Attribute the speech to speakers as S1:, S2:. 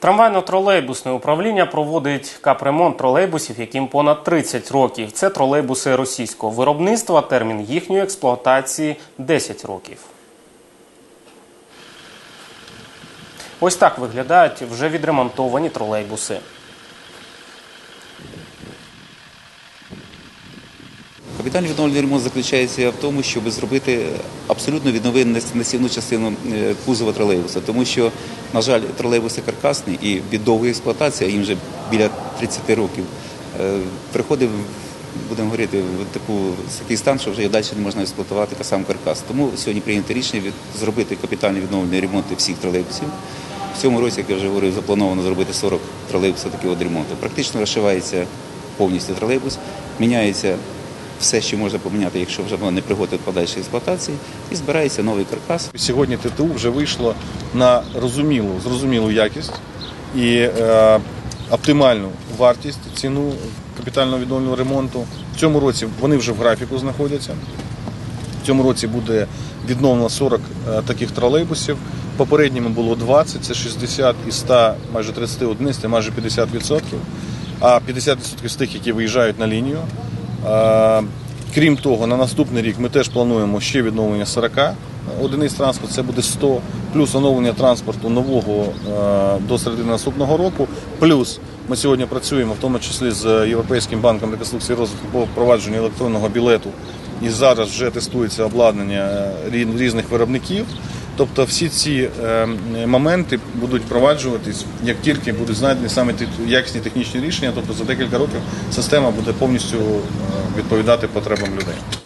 S1: Трамвайно-тролейбусне управління проводить капремонт тролейбусів, яким понад 30 років. Це тролейбуси російського виробництва. Термін їхньої експлуатації 10 років. Ось так виглядають вже відремонтовані тролейбуси.
S2: Капітальний відновлений ремонт заключається в тому, щоб зробити абсолютно відновити насівну частину е, кузова тролейбуса, тому що, на жаль, тролейбуси каркасні і від довгої експлуатації, їм вже біля 30 років, е, приходив, будемо говорити, в таку такий стан, що вже далі не можна експлуатувати сам каркас. Тому сьогодні прийнято рішення зробити капітальний відновлений ремонт всіх тролейбусів. В цьому році, як я вже говорив, заплановано зробити 40 тролейбусів такого ремонту. Практично розшивається повністю тролейбус, міняється все, що можна поміняти, якщо вже воно не пригодить до подальшої експлуатації, і збирається новий каркас.
S3: Сьогодні ТТУ вже вийшло на розумілу, зрозумілу якість і е, оптимальну вартість ціну капітального відновлення ремонту. В цьому році вони вже в графіку знаходяться. В цьому році буде відновлено 40 е, таких тролейбусів. Попередніми було 20, це 60 і 100, майже 30 одиниць, це майже 50%. А 50% з тих, які виїжджають на лінію. Крім того, на наступний рік ми теж плануємо ще відновлення 40 одиниць транспорту, це буде 100, плюс оновлення транспорту нового е, до середини наступного року. Плюс ми сьогодні працюємо в тому числі з Європейським банком реконструкції розвитку по впровадженню електронного білету. І зараз вже тестується обладнання е, різних виробників. Тобто всі ці е, моменти будуть впроваджуватись, як тільки будуть знайдені саме якісні технічні рішення. Тобто за декілька років система буде повністю е, відповідати потребам людей.